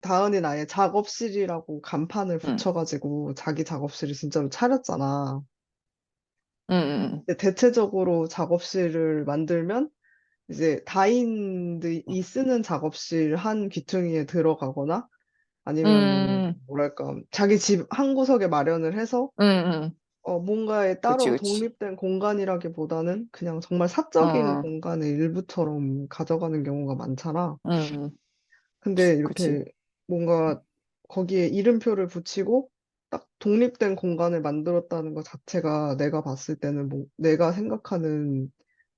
다은이는 아예 작업실이라고 간판을 응, 붙여 가지고 자기 작업실을 진짜로 차렸잖아. 응, 응, 근데 대체적으로 작업실을 만들면 이제 다인들이 쓰는 작업실 한 귀퉁이에 들어가거나 아니면은 응, 뭐랄까 자기 집 한 구석에 마련을 해서 응, 응. 어 뭔가에 그치, 따로 그치. 독립된 공간이라기보다는 그냥 정말 사적인 어, 공간의 일부처럼 가져가는 경우가 많잖아. 응, 근데 그치. 이렇게 뭔가 거기에 이름표를 붙이고 딱 독립된 공간을 만들었다는 것 자체가 내가 봤을 때는 뭐 내가 생각하는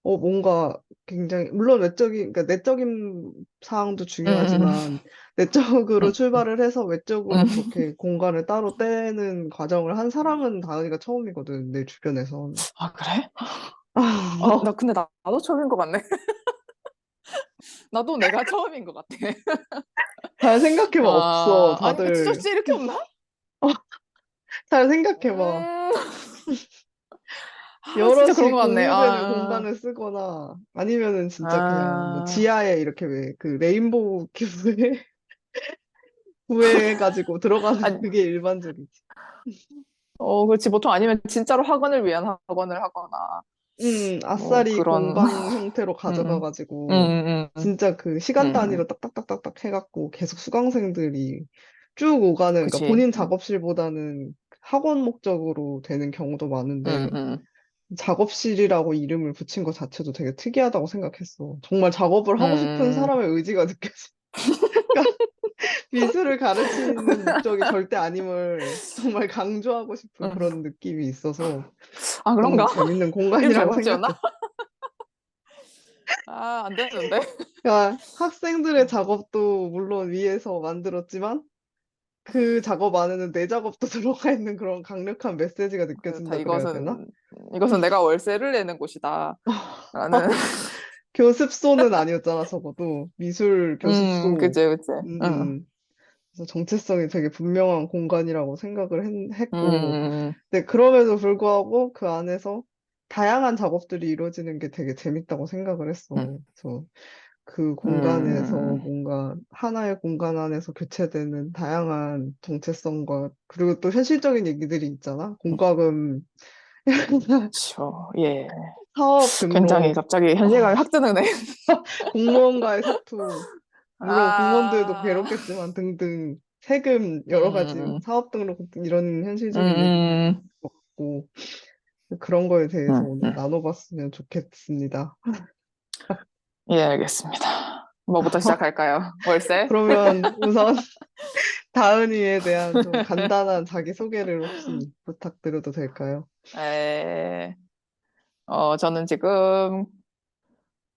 어 뭔가 굉장히 물론 외적인 그러니까 내적인 사항도 응, 중요하지만 내적으로 응, 출발을 해서 응. 외적으로 그렇게 공간을 따로 떼는 과정을 한 사람은 다은이가 처음이거든 내 주변에선. 아, 그래? 어, 나 근데 나, 나도 처음인 것 같네. 나도 내가 처음인 것 같아. 잘 생각해봐 없어 아, 아니, 진짜, 다들 진짜 이렇게 없나? 잘 생각해봐. 음, 아, 진짜 그런 것 같네. 공유되는 아, 공간을 쓰거나 아니면은 진짜 그냥 뭐 아, 지하에 이렇게 왜 그 레인보우 큐브에 구해가지고 들어가는 아니, 그게 일반적이지. 어, 그렇지. 보통 아니면 진짜로 학원을 위한 학원을 하거나, 음, 뭐, 아싸리 그런, 공방 형태로 음, 음, 가져가가지고 음, 음, 진짜 그 시간 음, 단위로 딱딱딱딱딱 해갖고 계속 수강생들이 쭉 오가는 그러니까 그치. 본인 음, 작업실보다는 학원 목적으로 되는 경우도 많은데 음, 음, 작업실이라고 이름을 붙인 것 자체도 되게 특이하다고 생각했어. 정말 작업을 하고 싶은 음, 사람의 의지가 느껴져. 그러니까 미술을 가르치는 목적이 절대 아님을 정말 강조하고 싶은 음. 그런 느낌이 있어서 아, 너무 그런가? 재밌는 이름 공간이라고? 생각했어. 아, 안 되는데. 그러니까 학생들의 음, 작업도 물론 위에서 만들었지만 그 작업 안에는 내 작업도 들어가 있는 그런 강력한 메시지가 그렇다. 느껴진다 그래야 되나? 이것은, 이것은 내가 월세를 내는 곳이다. 라는, 교습소는 아니었잖아, 적어도. 미술 음, 교습소. 그치, 그치. 음, 응, 음. 그래서 정체성이 되게 분명한 공간이라고 생각을 했, 고 음, 근데 그럼에도 불구하고 그 안에서 다양한 작업들이 이루어지는 게 되게 재밌다고 생각을 음, 했어. 그래서 그 공간에서 음, 뭔가 하나의 공간 안에서 교체되는 다양한 정체성과 그리고 또 현실적인 얘기들이 있잖아. 공과금 그쵸. 예. 사업 굉장히 등록, 갑자기 현실감이 아, 확 드네. 공무원과의 사투, 물론 공무원들도 아, 괴롭겠지만 등등 세금 여러 가지 음, 사업 등록 이런 현실적인 얘기들이 음, 있고 그런 거에 대해서 음, 오늘 음. 나눠봤으면 좋겠습니다. 예, 알겠습니다. 뭐부터 시작할까요? 월세? 그러면 우선 다은이에 대한 좀 간단한 자기소개를 혹시 부탁드려도 될까요? 에, 어, 저는 지금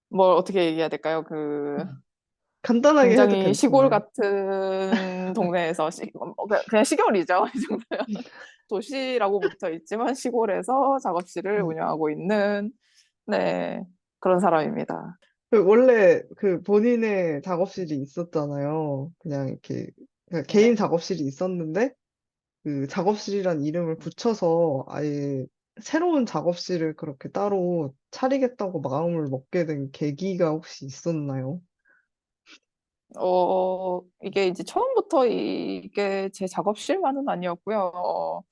뭘 어떻게 얘기해야 될까요? 그 간단하게 해도 굉장히 시골 괜찮아요. 같은 동네에서 시, 어, 그냥 그냥 시골이죠. 이 정도면 도시라고 붙어 있지만 시골에서 작업실을 음. 운영하고 있는 네 그런 사람입니다. 그 원래 그 본인의 작업실이 있었잖아요. 그냥 이렇게 그냥 개인 네. 작업실이 있었는데 그 작업실이란 이름을 붙여서 아예 새로운 작업실을 그렇게 따로 차리겠다고 마음을 먹게 된 계기가 혹시 있었나요? 어 이게 이제 처음부터 이게 제 작업실만은 아니었고요. 어,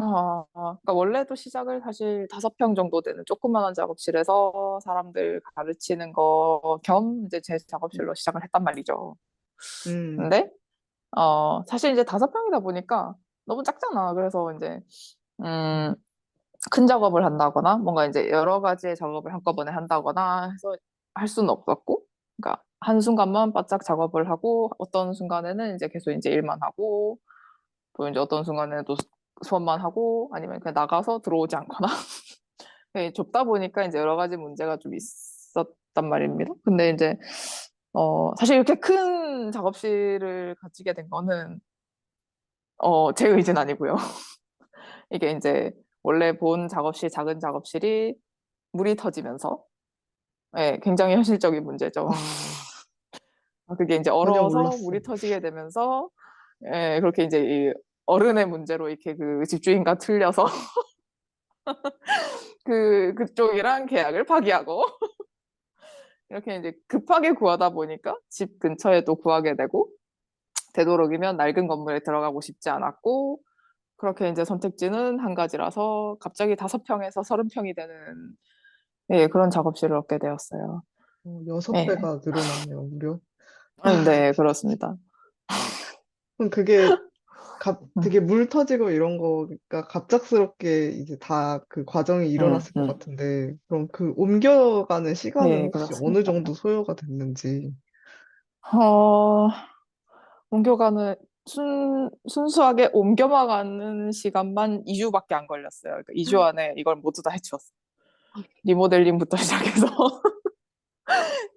아, 그러니까 원래도 시작을 사실 다섯 평 정도 되는 조그만한 작업실에서 사람들 가르치는 거 겸 이제 제 작업실로 시작을 했단 말이죠. 음, 근데 어 사실 이제 다섯 평이다 보니까 너무 작잖아. 그래서 이제 음, 큰 작업을 한다거나 뭔가 이제 여러 가지의 작업을 한꺼번에 한다거나 해서 할 수는 없었고, 그러니까 한 순간만 바짝 작업을 하고 어떤 순간에는 이제 계속 이제 일만 하고 또 이제 어떤 순간에는 또 수- 수업만 하고 아니면 그냥 나가서 들어오지 않거나 예, 좁다 보니까 이제 여러 가지 문제가 좀 있었단 말입니다. 근데 이제 어 사실 이렇게 큰 작업실을 가지게 된 거는 어제 의지는 아니고요. 이게 이제 원래 본 작업실 작은 작업실이 물이 터지면서 예, 굉장히 현실적인 문제죠. 아, 아, 그게 이제 얼어서. 물이 터지게 되면서 예, 그렇게 이제 이 어른의 문제로 이렇게 그 집주인과 틀려서 그 그쪽이랑 계약을 파기하고 이렇게 이제 급하게 구하다 보니까 집 근처에 또 구하게 되고 되도록이면 낡은 건물에 들어가고 싶지 않았고 그렇게 이제 선택지는 한 가지라서 갑자기 다섯 평에서 서른 평이 되는 예, 그런 작업실을 얻게 되었어요. 어, 여섯 예. 배가 늘어나네요, 무려. 음, 네, 그렇습니다. 그럼 그게 갑, 음. 되게 물 터지고 이런 거가 갑작스럽게 이제 다 그 과정이 일어났을 음, 것 음. 같은데, 그럼 그 옮겨가는 시간은 네, 혹시 어느 그렇습니다. 정도 소요가 됐는지. 어, 옮겨가는 순, 순수하게 옮겨가는 시간만 2주밖에 안 걸렸어요. 그러니까 2주 안에 이걸 모두 다 해치웠어요. 리모델링부터 시작해서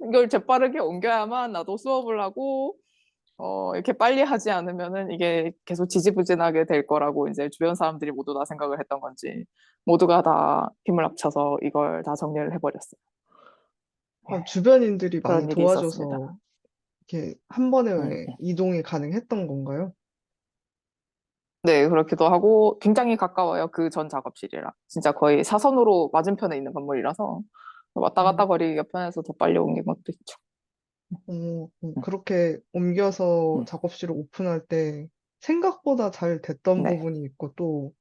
이걸 재빠르게 옮겨야만 나도 수업을 하고 어, 이렇게 빨리 하지 않으면은 이게 계속 지지부진하게 될 거라고 이제 주변 사람들이 모두 다 생각을 했던 건지 모두가 다 힘을 합쳐서 이걸 다 정리를 해버렸어요. 아, 주변인들이 많이 일이 있었습니다. 이렇게 한 번에 음, 음. 이동이 가능했던 건가요? 네, 그렇기도 하고 굉장히 가까워요. 그 전 작업실이랑. 진짜 거의 사선으로 맞은편에 있는 건물이라서 왔다 갔다 음, 거리기가 편해서 더 빨리 옮긴 것도 있죠. 어, 어, 음, 그렇게 옮겨서 음. 작업실을 오픈할 때 생각보다 잘 됐던 네. 부분이 있고 또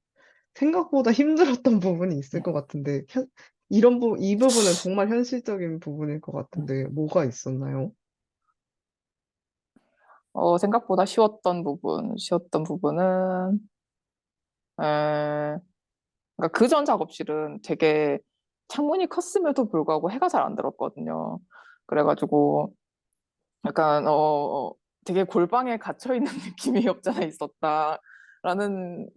생각보다 힘들었던 부분이 있을 음, 것 같은데, 현- 이런 부, 이 부분은 정말 현실적인 부분일 것 음. 같은데, 뭐가 있었나요? 어, 생각보다 쉬웠던 부분, 쉬웠던 부분은 에, 그러니까 그전 작업실은 되게 창문이 컸음에도 불구하고 해가 잘 안 들었거든요. 그래가지고 약간 어 되게 골방에 갇혀 있는 느낌이 없지 않아 있었다라는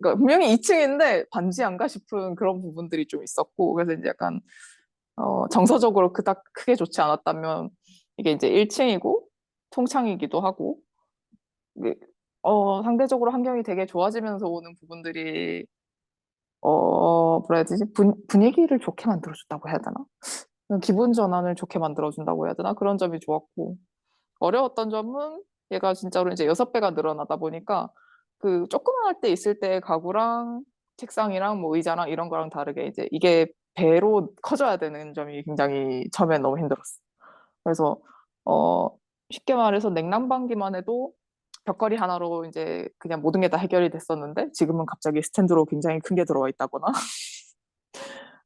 그러니까 분명히 2층인데 반지한가 싶은 그런 부분들이 좀 있었고 그래서 이제 약간 어 정서적으로 그닥 크게 좋지 않았다면 이게 이제 1층이고 통창이기도 하고 이게 어 상대적으로 환경이 되게 좋아지면서 오는 부분들이 어 뭐라 해야 되지? 분, 분위기를 좋게 만들어준다고 해야 되나? 기분 전환을 좋게 만들어준다고 해야 되나? 그런 점이 좋았고 어려웠던 점은 얘가 진짜로 이제 여섯 배가 늘어나다 보니까 그 조그만 할 때 있을 때 가구랑 책상이랑 뭐 의자랑 이런 거랑 다르게 이제 이게 배로 커져야 되는 점이 굉장히 처음엔 너무 힘들었어. 그래서 어 쉽게 말해서 냉난방기만 해도 벽걸이 하나로 이제 그냥 모든 게 다 해결이 됐었는데 지금은 갑자기 스탠드로 굉장히 큰 게 들어와 있다거나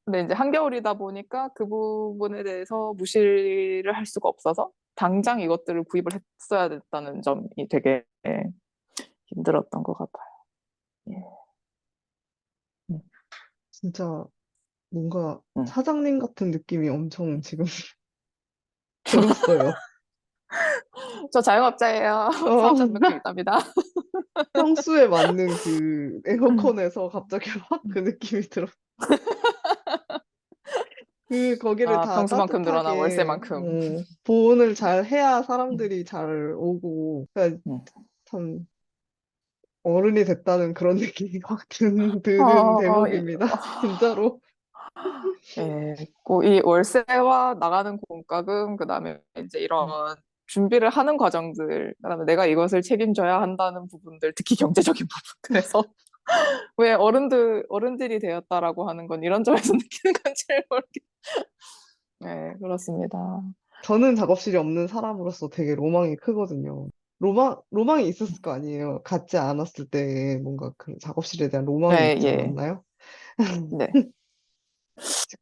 근데 이제 한겨울이다 보니까 그 부분에 대해서 무시를 할 수가 없어서 당장 이것들을 구입을 했어야 됐다는 점이 되게 힘들었던 것 같아요. 예. 음, 진짜 뭔가 음. 사장님 같은 느낌이 엄청 지금 들었어요. 저 자영업자예요. 어, 사업자 등록금 있답니다. 평수에 맞는 그 음, 에어컨에서 갑자기 확그 음. 느낌이 들어. 그, 거기를 아, 다 평수만큼 늘어나 월세만큼. 어, 보온을 잘 해야 음, 사람들이 잘 오고, 그러니까 음. 참, 어른이 됐다는 그런 느낌이 확 든, 드는 어, 이- 대목입니다. 진짜로. 예, 그이 월세와 나가는 공과금, 그다음에 이제 이런 준비를 하는 과정들, 그다음에 내가 이것을 책임져야 한다는 부분들, 특히 경제적인 부분. 그래서 왜 어른들 어른들이 되었다라고 하는 건 이런 점에서 느끼는 건지 모르겠. 네, 그렇습니다. 저는 작업실이 없는 사람으로서 되게 로망이 크거든요. 로망, 로망이 있었을 거 아니에요. 갖지 않았을 때 뭔가 그 작업실에 대한 로망이 네, 있지 예, 않았나요? 네.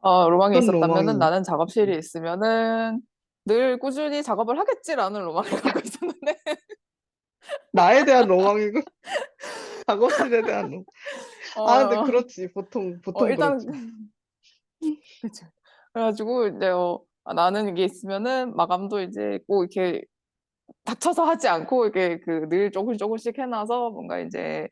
어, 로망이 어떤 있었다면은 로망이, 나는 작업실이 있으면은 늘 꾸준히 작업을 하겠지라는 로망을 갖고 있었는데, 나에 대한 로망이고, 작업실에 대한 로망. 아, 근데 어, 그렇지. 보통, 어, 보통 일단 그렇지. 그쵸. 그래가지고 이제 어, 아, 나는 이게 있으면은 마감도 이제 꼭 이렇게 닥쳐서 하지 않고 이렇게 그 늘 조금 조금씩 해놔서 뭔가 이제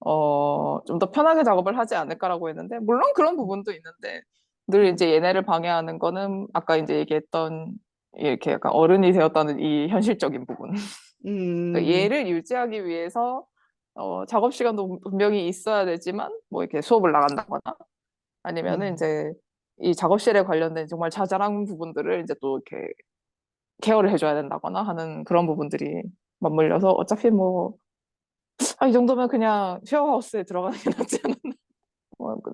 어 좀 더 편하게 작업을 하지 않을까라고 했는데 물론 그런 부분도 있는데 늘 음, 이제 얘네를 방해하는 거는 아까 이제 얘기했던 이렇게 약간 어른이 되었다는 이 현실적인 부분. 그러니까 음, 얘를 유지하기 위해서 어, 작업 시간도 분명히 있어야 되지만 뭐 이렇게 수업을 나간다거나 아니면은 음, 이제 이 작업실에 관련된 정말 자잘한 부분들을 이제 또 이렇게 케어를 해줘야 된다거나 하는 그런 부분들이 맞물려서 어차피 뭐, 아, 이 정도면 그냥 쉐어하우스에 들어가는 게 낫지 않나. 뭐,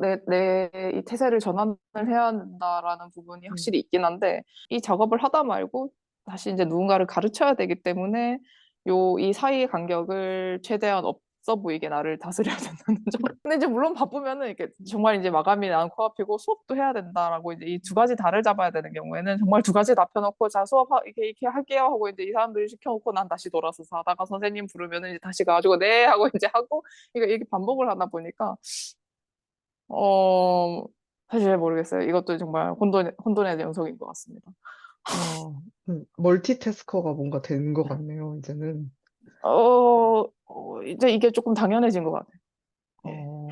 내, 내이 태세를 전환을 해야 한다라는 부분이 음, 확실히 있긴 한데, 이 작업을 하다 말고 다시 이제 누군가를 가르쳐야 되기 때문에 요 이 사이의 간격을 최대한 없어 보이게 나를 다스려야 된다는 점. 근데 이제 물론 바쁘면은 이렇게 정말 이제 마감이 나는 코앞이고 수업도 해야 된다라고 이제 이 두 가지 달을 잡아야 되는 경우에는 정말 두 가지 다 펴놓고 자 수업 하- 이렇게 이렇게 할게요 하고 이제 이 사람들이 시켜놓고 난 다시 돌아서 하다가 선생님 부르면은 이제 다시 가가지고 네 하고 이제 하고 이거 이렇게 반복을 하다 보니까 어 사실 잘 모르겠어요. 이것도 정말 혼돈 혼돈의 연속인 것 같습니다. 어, 음, 멀티태스커가 뭔가 되는 것 같네요, 이제는. 어, 어, 이제 이게 조금 당연해진 것 같아요. 예. 어,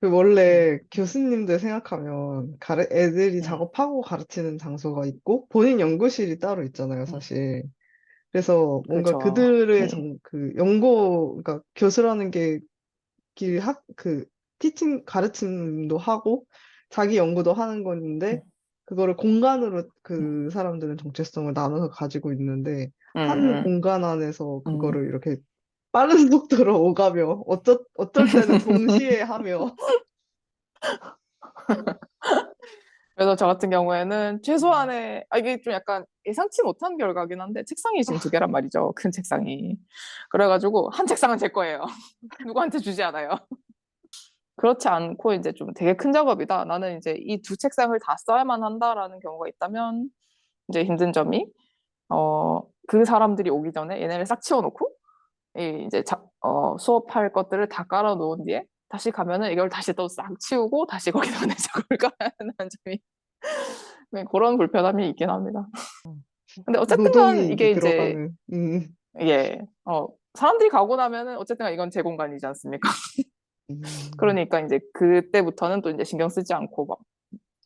그 원래 교수님들 생각하면 가르, 애들이 음. 작업하고 가르치는 장소가 있고 본인 연구실이 따로 있잖아요, 사실. 그래서 뭔가 그렇죠. 그들의 예. 정, 그 연구, 그러니까 교수라는 게 길 학, 그 티칭, 가르침도 하고 자기 연구도 하는 건데 음. 그거를 공간으로 그 사람들은 정체성을 나눠서 가지고 있는데 음, 한 음. 공간 안에서 음. 그거를 이렇게 빠른 속도로 오가며 어쩌, 어쩔 때는 동시에 하며 그래서 저 같은 경우에는 최소한의 아 이게 좀 약간 예상치 못한 결과긴 한데 책상이 지금 두 개란 말이죠. 큰 책상이. 그래가지고 한 책상은 제 거예요. 누구한테 주지 않아요. 그렇지 않고 이제 좀 되게 큰 작업이다. 나는 이제 이 두 책상을 다 써야만 한다라는 경우가 있다면 이제 힘든 점이 어 그 사람들이 오기 전에 얘네를 싹 치워놓고 이 이제 자, 어, 수업할 것들을 다 깔아놓은 뒤에 다시 가면은 이걸 다시 또 싹 치우고 다시 거기다 내 작업을 깔아야 하는 점이 네, 그런 불편함이 있긴 합니다. 근데 어쨌든 이게 이제 음, 예, 어, 사람들이 가고 나면은 어쨌든 간 이건 제 공간이지 않습니까? 음. 그러니까 이제 그때부터는 또 이제 신경 쓰지 않고 막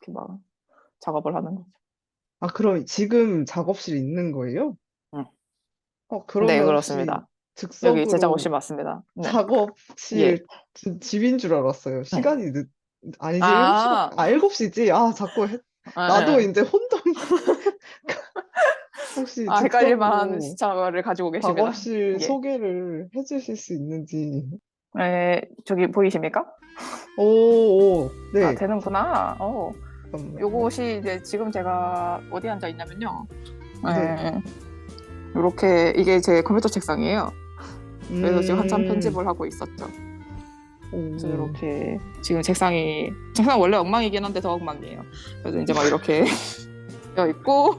이렇게 막 작업을 하는 거죠. 아, 그럼 지금 작업실이 있는 거예요? 응. 어, 네, 그러면 혹시 그렇습니다. 여기 제 즉석으로 작업실 맞습니다. 네. 예. 작업실 지- 집인 줄 알았어요. 시간이 늦, 아니지, 아. 7시, 아, 7시지. 아, 자꾸 해- 아, 나도 예. 이제 혼돈. 혹시 아, 헷갈릴 만한 즉석으로 시차를 가지고 계십니다. 작업실 예. 소개를 해주실 수 있는지. 네, 저기 보이십니까? 오, 오, 아, 네. 되는구나. 어. 요것이 이제 지금 제가 어디 앉아 있냐면요. 네. 이렇게 이게 제 컴퓨터 책상이에요. 그래서 지금 한참 음, 편집을 하고 있었죠. 그래서 오. 이렇게 지금 책상이 책상 원래 엉망이긴 한데 더 엉망이에요. 그래서 이제 막 이렇게 되어 있고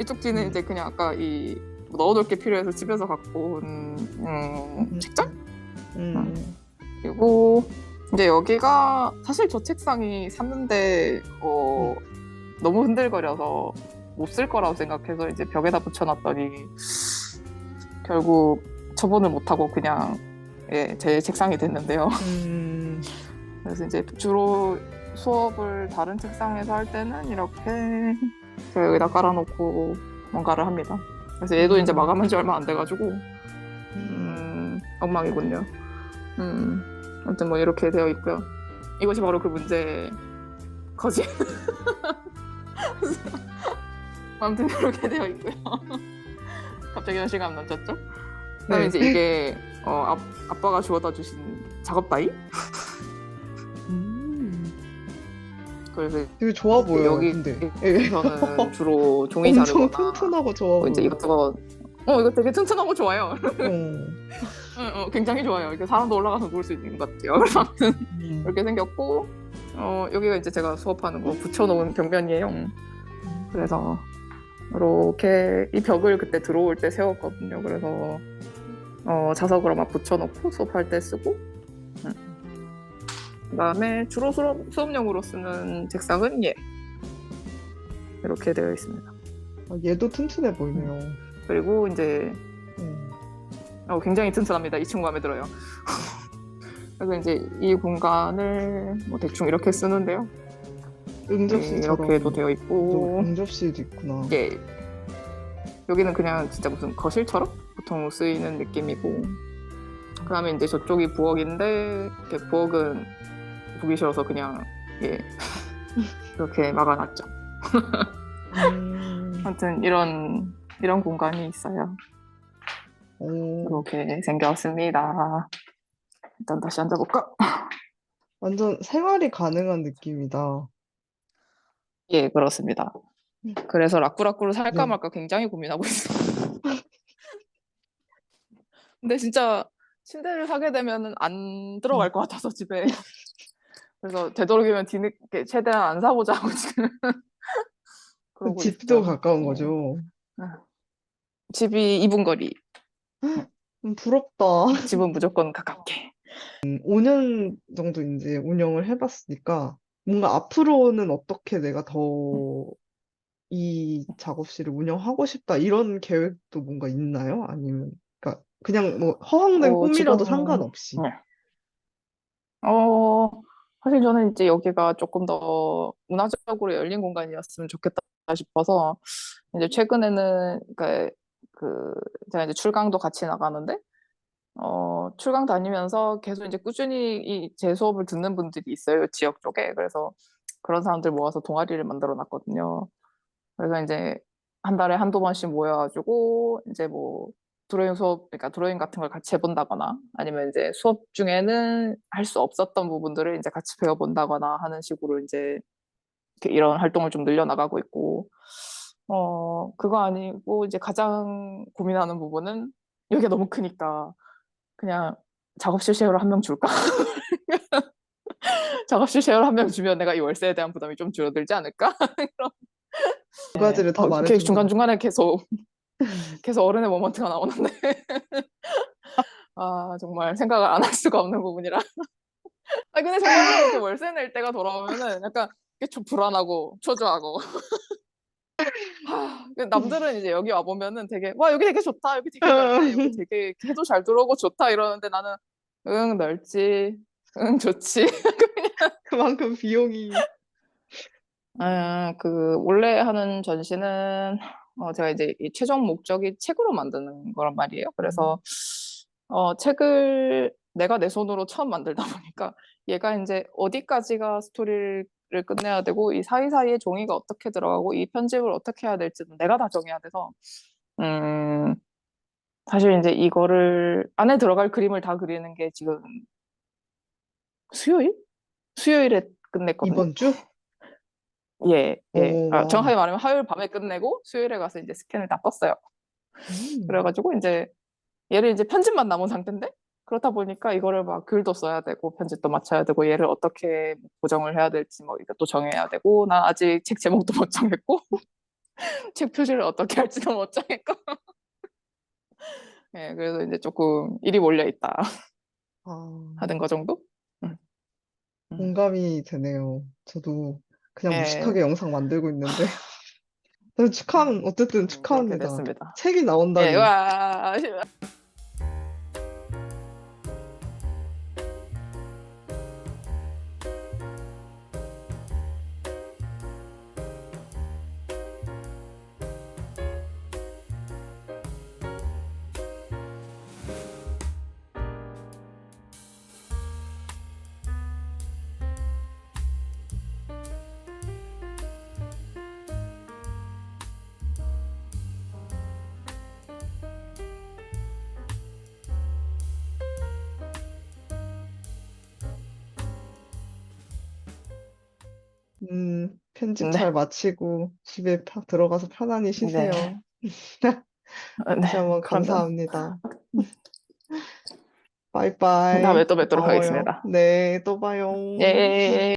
이쪽 뒤는 음. 이제 그냥 아까 이 넣어놓을 게 필요해서 집에서 갖고 온 음, 음. 책장 음, 그리고 이제 여기가 사실 저 책상이 샀는데 어, 너무 흔들거려서 못 쓸 거라고 생각해서 이제 벽에다 붙여놨더니 결국 처분을 못하고 그냥 예, 제 책상이 됐는데요. 음, 그래서 이제 주로 수업을 다른 책상에서 할 때는 이렇게 제가 여기다 깔아놓고 뭔가를 합니다. 그래서 얘도 이제 마감한 지 얼마 안 돼가지고 음, 엉망이군요. 음, 아무튼 뭐 이렇게 되어 있고요. 이것이 바로 그 문제 거지. 아무튼 이렇게 되어 있고요. 갑자기 현실감 넘쳤죠? 그다음에 네. 이제 이게 어, 아, 아빠가 주워다 주신 작업 다이? 음. 그래서 되게 좋아 보여요, 여기 근데. 예. 저는 주로 종이 엄청 자르거나 튼튼하고 좋아 뭐. 이제 이것저것 어 이거 되게 튼튼하고 좋아요. 어. 어, 어, 굉장히 좋아요. 이렇게 사람도 올라가서 놓을 수 있는 것 같아요. 그래서 아무튼 음. 이렇게 생겼고 어, 여기가 이제 제가 수업하는 거 붙여놓은 벽면이에요. 그래서 이렇게 이 벽을 그때 들어올 때 세웠거든요. 그래서 어, 자석으로 막 붙여놓고 수업할 때 쓰고 음. 그다음에 주로 수업, 수업용으로 쓰는 책상은 얘 이렇게 되어 있습니다. 아, 얘도 튼튼해 보이네요. 그리고 이제 음. 어, 굉장히 튼튼합니다. 이 친구 마음에 들어요. 그래서 이제 이 공간을 뭐 대충 이렇게 쓰는데요. 응접실처럼 이렇게도 되어 있고 응접실도 있구나. 이게 여기는 그냥 진짜 무슨 거실처럼 보통 쓰이는 느낌이고 그다음에 이제 저쪽이 부엌인데 이렇게 부엌은 보기 싫어서 그냥 예 이렇게 막아놨죠. 음. 아무튼 이런 이런 공간이 있어요. 오, 이렇게 생겼습니다. 일단 다시 앉아볼까? 완전 생활이 가능한 느낌이다. 예, 그렇습니다. 음. 그래서 라꾸라꾸를 살까 네. 말까 굉장히 고민하고 있어요. 근데 진짜 침대를 사게 되면은 안 들어갈 것 같아서 집에. 그래서 되도록이면 뒤늦게 최대한 안 사보자 하고 지금 그러고 집도 있죠. 가까운 네. 거죠. 집이 2분 거리. 음, 부럽다. 집은 무조건 가깝게. 5년 정도 이제 운영을 해봤으니까 뭔가 앞으로는 어떻게 내가 더 이 작업실을 운영하고 싶다 이런 계획도 뭔가 있나요? 아니면 그러니까 그냥 뭐 허황된 어, 꿈이라도 지금- 상관없이. 네. 어, 사실 저는 이제 여기가 조금 더 문화적으로 열린 공간이었으면 좋겠다 싶어서 이제 최근에는 그러니까 그 제가 이제 출강도 같이 나가는데 어, 출강 다니면서 계속 이제 꾸준히 이 제 수업을 듣는 분들이 있어요, 지역 쪽에. 그래서 그런 사람들 모아서 동아리를 만들어 놨거든요. 그래서 이제 한 달에 한두 번씩 모여가지고 이제 뭐 드로잉 수업, 그러니까 드로잉 같은 걸 같이 해본다거나 아니면 이제 수업 중에는 할 수 없었던 부분들을 이제 같이 배워본다거나 하는 식으로 이제 이런 활동을 좀 늘려나가고 있고, 어, 그거 아니고 이제 가장 고민하는 부분은 여기가 너무 크니까 그냥 작업실 쉐어를 한 명 줄까? 작업실 쉐어를 한 명 주면 내가 이 월세에 대한 부담이 좀 줄어들지 않을까? 두 가지를 다 어, 말해준 것 중간 중간에 계속 계속 어른의 모먼트가 나오는데 아 정말 생각을 안 할 수가 없는 부분이라. 아 근데 정말로 이렇게 월세 낼 때가 돌아오면은 약간 좀 불안하고 초조하고. 하, 그 남들은 이제 여기 와 보면은 되게 와 여기 되게 좋다. 여기 되게 넓다. 여기 되게 해도 잘 들어오고 좋다. 이러는데 나는 응 넓지. 응 좋지. 그만큼 비용이. 음, 그 원래 하는 전시는 어, 제가 이제 이 최종 목적이 책으로 만드는 거란 말이에요. 그래서 어, 책을 내가 내 손으로 처음 만들다 보니까 얘가 이제 어디까지가 스토리를 끝내야 되고 이 사이사이에 종이가 어떻게 들어가고 이 편집을 어떻게 해야 될지는 내가 다 정해야 돼서 음, 사실 이제 이거를 안에 들어갈 그림을 다 그리는 게 지금 수요일? 수요일에 끝냈거든요. 이번 주? 예, 예. 오, 아, 와. 정확하게 말하면 화요일 밤에 끝내고 수요일에 가서 이제 스캔을 다 떴어요. 음. 그래가지고 이제 얘를 이제 편집만 남은 상태인데 그렇다 보니까 이거를 막 글도 써야 되고 편집도 맞춰야 되고 얘를 어떻게 고정을 해야 될지 뭐 이것도 정해야 되고 난 아직 책 제목도 못 정했고 책 표지를 어떻게 할지도 못 정했고 예, 그래서 이제 조금 일이 몰려 있다 아, 하는 거 정도? 공감이 되네요. 저도 그냥 예. 무식하게 영상 만들고 있는데. 그래서 축하, 어쨌든 그렇게 축하합니다. 책이 나온다니. 예, 음, 편집 네. 잘 마치고 집에 파- 들어가서 편안히 쉬세요. 네. 다시 한번 그러면 감사합니다. 빠이빠이. 다음에 또 뵙도록. 하겠습니다. 네, 또 봐요. 예.